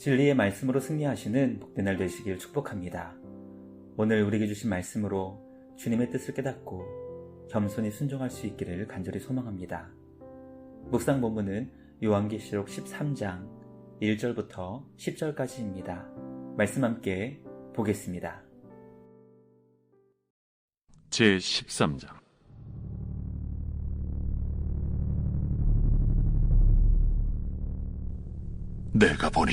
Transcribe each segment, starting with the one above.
진리의 말씀으로 승리하시는 복된 날 되시길 축복합니다. 오늘 우리에게 주신 말씀으로 주님의 뜻을 깨닫고 겸손히 순종할 수 있기를 간절히 소망합니다. 묵상 본문은 요한계시록 13장 1절부터 10절까지입니다. 말씀 함께 보겠습니다. 제 13장 내가 보니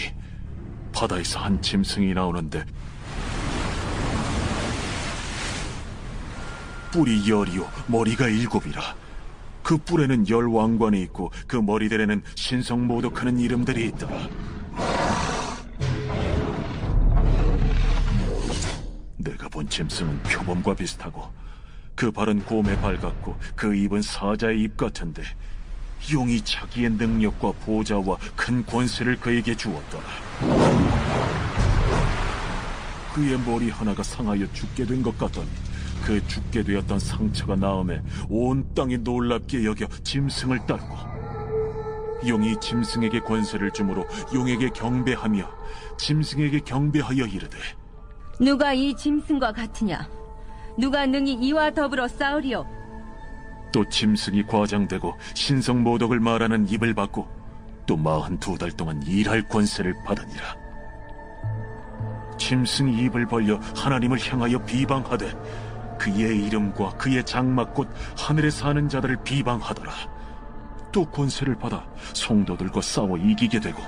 바다에서 한 짐승이 나오는데 뿔이 열이요 머리가 일곱이라 그 뿔에는 열 왕관이 있고 그 머리들에는 신성 모독하는 이름들이 있더라 내가 본 짐승은 표범과 비슷하고 그 발은 곰의 발 같고 그 입은 사자의 입 같은데 용이 자기의 능력과 보좌와 큰 권세를 그에게 주었더라. 그의 머리 하나가 상하여 죽게 된 것 같더니 그 죽게 되었던 상처가 나음에 온 땅이 놀랍게 여겨 짐승을 따르고 용이 짐승에게 권세를 주므로 용에게 경배하며 짐승에게 경배하여 이르되 누가 이 짐승과 같으냐? 누가 능히 이와 더불어 싸우리요? 또 짐승이 과장되고 신성 모독을 말하는 입을 받고 또 마흔 두 달 동안 일할 권세를 받으니라. 짐승이 입을 벌려 하나님을 향하여 비방하되 그의 이름과 그의 장막 곧 하늘에 사는 자들을 비방하더라. 또 권세를 받아 성도들과 싸워 이기게 되고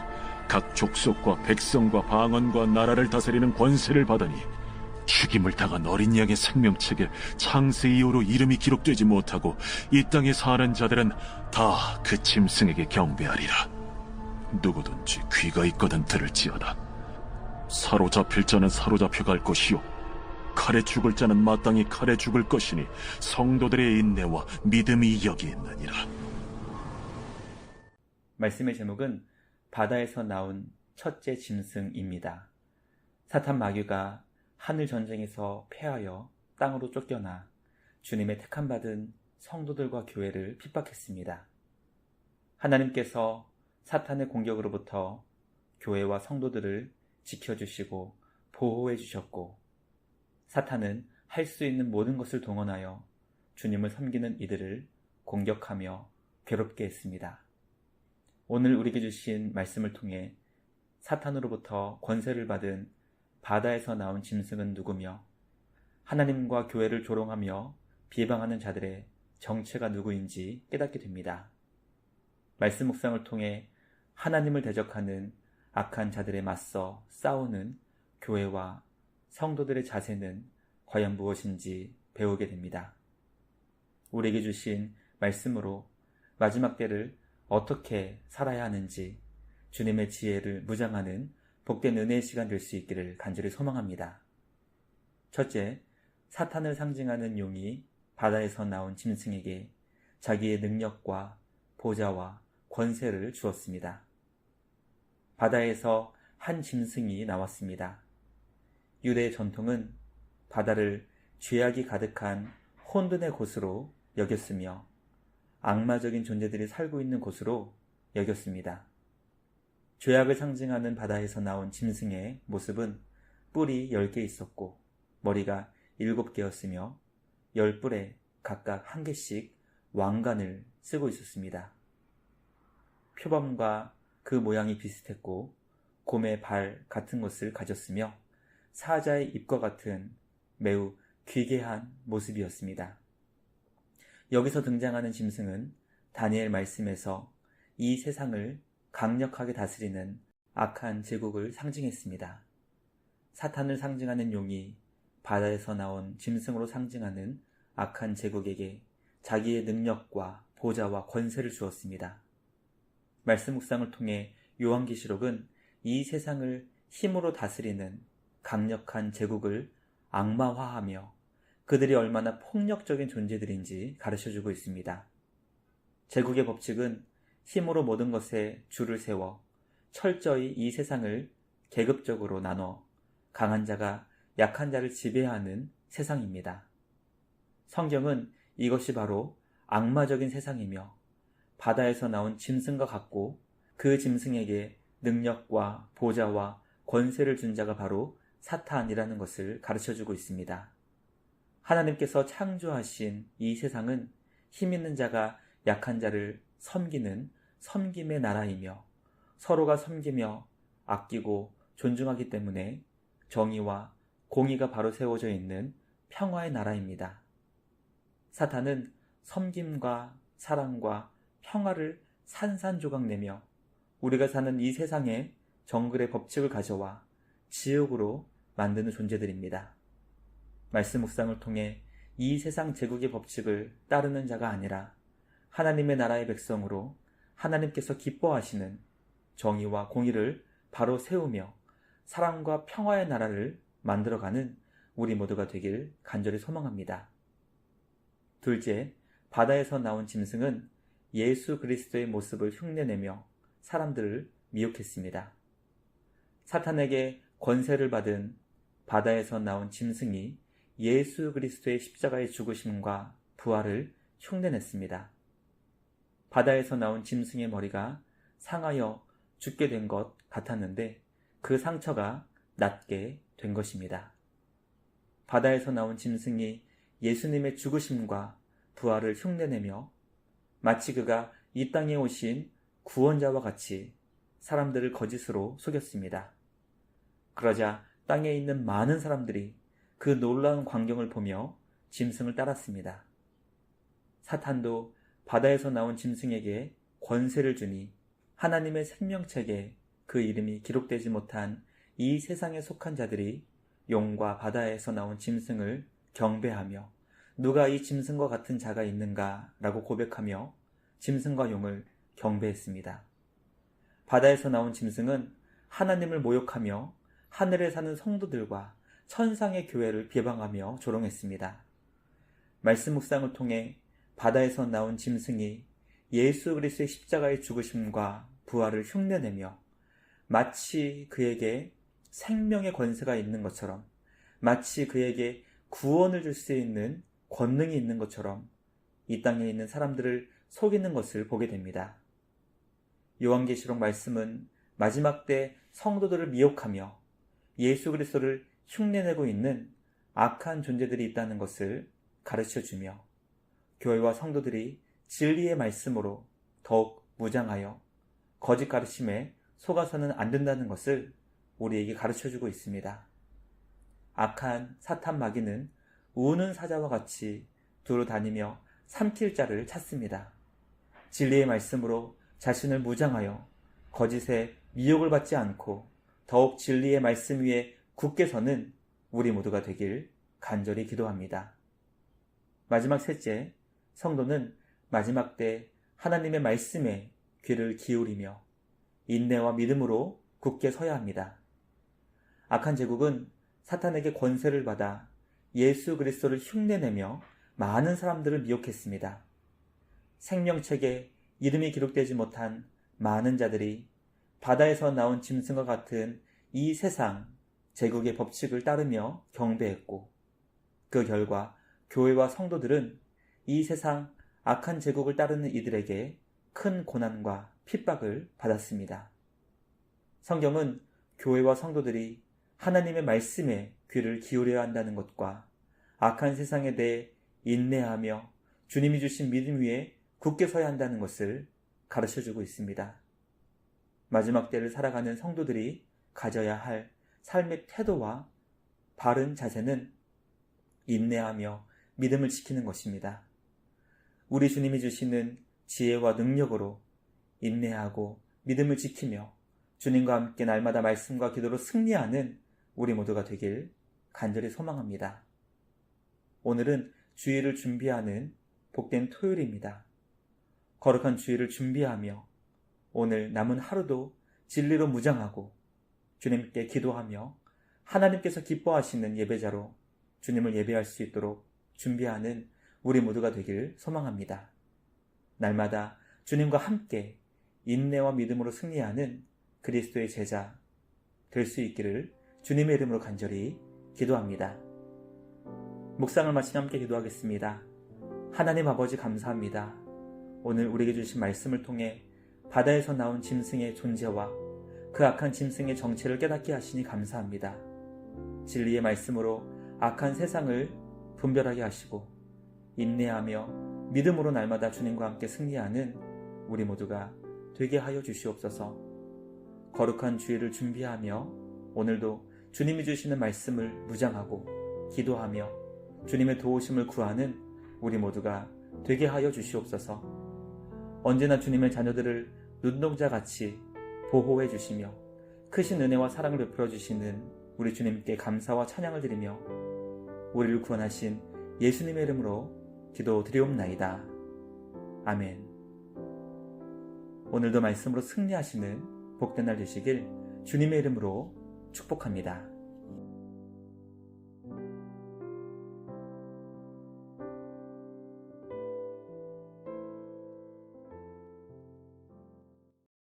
각 족속과 백성과 방언과 나라를 다스리는 권세를 받으니 죽임을 당한 어린 양의 생명책에 창세 이후로 이름이 기록되지 못하고 이 땅에 사는 자들은 다 그 짐승에게 경배하리라. 누구든지 귀가 있거든 들을지어다. 사로잡힐 자는 사로잡혀 갈 것이요. 칼에 죽을 자는 마땅히 칼에 죽을 것이니 성도들의 인내와 믿음이 여기 있느니라. 말씀의 제목은 바다에서 나온 첫째 짐승입니다. 사탄 마귀가 하늘 전쟁에서 패하여 땅으로 쫓겨나 주님의 택함받은 성도들과 교회를 핍박했습니다. 하나님께서 사탄의 공격으로부터 교회와 성도들을 지켜주시고 보호해 주셨고 사탄은 할 수 있는 모든 것을 동원하여 주님을 섬기는 이들을 공격하며 괴롭게 했습니다. 오늘 우리에게 주신 말씀을 통해 사탄으로부터 권세를 받은 바다에서 나온 짐승은 누구며 하나님과 교회를 조롱하며 비방하는 자들의 정체가 누구인지 깨닫게 됩니다. 말씀 묵상을 통해 하나님을 대적하는 악한 자들에 맞서 싸우는 교회와 성도들의 자세는 과연 무엇인지 배우게 됩니다. 우리에게 주신 말씀으로 마지막 때를 어떻게 살아야 하는지 주님의 지혜를 무장하는 복된 은혜의 시간 될 수 있기를 간절히 소망합니다. 첫째, 사탄을 상징하는 용이 바다에서 나온 짐승에게 자기의 능력과 보좌와 권세를 주었습니다. 바다에서 한 짐승이 나왔습니다. 유대의 전통은 바다를 죄악이 가득한 혼돈의 곳으로 여겼으며 악마적인 존재들이 살고 있는 곳으로 여겼습니다. 죄악을 상징하는 바다에서 나온 짐승의 모습은 뿔이 10개 있었고 머리가 7개였으며 10뿔에 각각 한 개씩 왕관을 쓰고 있었습니다. 표범과 그 모양이 비슷했고 곰의 발 같은 것을 가졌으며 사자의 입과 같은 매우 귀괴한 모습이었습니다. 여기서 등장하는 짐승은 다니엘 말씀에서 이 세상을 강력하게 다스리는 악한 제국을 상징했습니다. 사탄을 상징하는 용이 바다에서 나온 짐승으로 상징하는 악한 제국에게 자기의 능력과 보좌와 권세를 주었습니다. 말씀 묵상을 통해 요한계시록은 이 세상을 힘으로 다스리는 강력한 제국을 악마화하며 그들이 얼마나 폭력적인 존재들인지 가르쳐 주고 있습니다. 제국의 법칙은 힘으로 모든 것에 줄을 세워 철저히 이 세상을 계급적으로 나눠 강한 자가 약한 자를 지배하는 세상입니다. 성경은 이것이 바로 악마적인 세상이며 바다에서 나온 짐승과 같고 그 짐승에게 능력과 보좌와 권세를 준 자가 바로 사탄이라는 것을 가르쳐 주고 있습니다. 하나님께서 창조하신 이 세상은 힘 있는 자가 약한 자를 섬기는 섬김의 나라이며 서로가 섬기며 아끼고 존중하기 때문에 정의와 공의가 바로 세워져 있는 평화의 나라입니다. 사탄은 섬김과 사랑과 평화를 산산조각 내며 우리가 사는 이 세상에 정글의 법칙을 가져와 지옥으로 만드는 존재들입니다. 말씀 묵상을 통해 이 세상 제국의 법칙을 따르는 자가 아니라 하나님의 나라의 백성으로 하나님께서 기뻐하시는 정의와 공의를 바로 세우며 사랑과 평화의 나라를 만들어가는 우리 모두가 되길 간절히 소망합니다. 둘째, 바다에서 나온 짐승은 예수 그리스도의 모습을 흉내내며 사람들을 미혹했습니다. 사탄에게 권세를 받은 바다에서 나온 짐승이 예수 그리스도의 십자가의 죽으심과 부활을 흉내냈습니다. 바다에서 나온 짐승의 머리가 상하여 죽게 된 것 같았는데 그 상처가 낫게 된 것입니다. 바다에서 나온 짐승이 예수님의 죽으심과 부활을 흉내내며 마치 그가 이 땅에 오신 구원자와 같이 사람들을 거짓으로 속였습니다. 그러자 땅에 있는 많은 사람들이 그 놀라운 광경을 보며 짐승을 따랐습니다. 사탄도 바다에서 나온 짐승에게 권세를 주니 하나님의 생명책에 그 이름이 기록되지 못한 이 세상에 속한 자들이 용과 바다에서 나온 짐승을 경배하며 누가 이 짐승과 같은 자가 있는가 라고 고백하며 짐승과 용을 경배했습니다. 바다에서 나온 짐승은 하나님을 모욕하며 하늘에 사는 성도들과 천상의 교회를 비방하며 조롱했습니다. 말씀 묵상을 통해 바다에서 나온 짐승이 예수 그리스도의 십자가의 죽으심과 부활을 흉내내며 마치 그에게 생명의 권세가 있는 것처럼 마치 그에게 구원을 줄 수 있는 권능이 있는 것처럼 이 땅에 있는 사람들을 속이는 것을 보게 됩니다. 요한계시록 말씀은 마지막 때 성도들을 미혹하며 예수 그리스도를 흉내내고 있는 악한 존재들이 있다는 것을 가르쳐 주며 교회와 성도들이 진리의 말씀으로 더욱 무장하여 거짓 가르침에 속아서는 안 된다는 것을 우리에게 가르쳐 주고 있습니다. 악한 사탄 마귀는 우는 사자와 같이 두루 다니며 삼킬 자를 찾습니다. 진리의 말씀으로 자신을 무장하여 거짓에 미혹을 받지 않고 더욱 진리의 말씀 위에 굳게 서는 우리 모두가 되길 간절히 기도합니다. 마지막 셋째, 성도는 마지막 때 하나님의 말씀에 귀를 기울이며 인내와 믿음으로 굳게 서야 합니다. 악한 제국은 사탄에게 권세를 받아 예수 그리스도를 흉내내며 많은 사람들을 미혹했습니다. 생명책에 이름이 기록되지 못한 많은 자들이 바다에서 나온 짐승과 같은 이 세상 제국의 법칙을 따르며 경배했고 그 결과 교회와 성도들은 이 세상 악한 제국을 따르는 이들에게 큰 고난과 핍박을 받았습니다. 성경은 교회와 성도들이 하나님의 말씀에 귀를 기울여야 한다는 것과 악한 세상에 대해 인내하며 주님이 주신 믿음 위에 굳게 서야 한다는 것을 가르쳐 주고 있습니다. 마지막 때를 살아가는 성도들이 가져야 할 삶의 태도와 바른 자세는 인내하며 믿음을 지키는 것입니다. 우리 주님이 주시는 지혜와 능력으로 인내하고 믿음을 지키며 주님과 함께 날마다 말씀과 기도로 승리하는 우리 모두가 되길 간절히 소망합니다. 오늘은 주일을 준비하는 복된 토요일입니다. 거룩한 주일을 준비하며 오늘 남은 하루도 진리로 무장하고 주님께 기도하며 하나님께서 기뻐하시는 예배자로 주님을 예배할 수 있도록 준비하는 우리 모두가 되길 소망합니다. 날마다 주님과 함께 인내와 믿음으로 승리하는 그리스도의 제자 될 수 있기를 주님의 이름으로 간절히 기도합니다. 묵상을 마친 함께 기도하겠습니다. 하나님 아버지 감사합니다. 오늘 우리에게 주신 말씀을 통해 바다에서 나온 짐승의 존재와 그 악한 짐승의 정체를 깨닫게 하시니 감사합니다. 진리의 말씀으로 악한 세상을 분별하게 하시고 인내하며 믿음으로 날마다 주님과 함께 승리하는 우리 모두가 되게 하여 주시옵소서. 거룩한 주일을 준비하며 오늘도 주님이 주시는 말씀을 무장하고 기도하며 주님의 도우심을 구하는 우리 모두가 되게 하여 주시옵소서. 언제나 주님의 자녀들을 눈동자 같이 보호해 주시며 크신 은혜와 사랑을 베풀어 주시는 우리 주님께 감사와 찬양을 드리며 우리를 구원하신 예수님의 이름으로 기도 드리옵나이다. 아멘. 오늘도 말씀으로 승리하시는 복된 날 되시길 주님의 이름으로 축복합니다.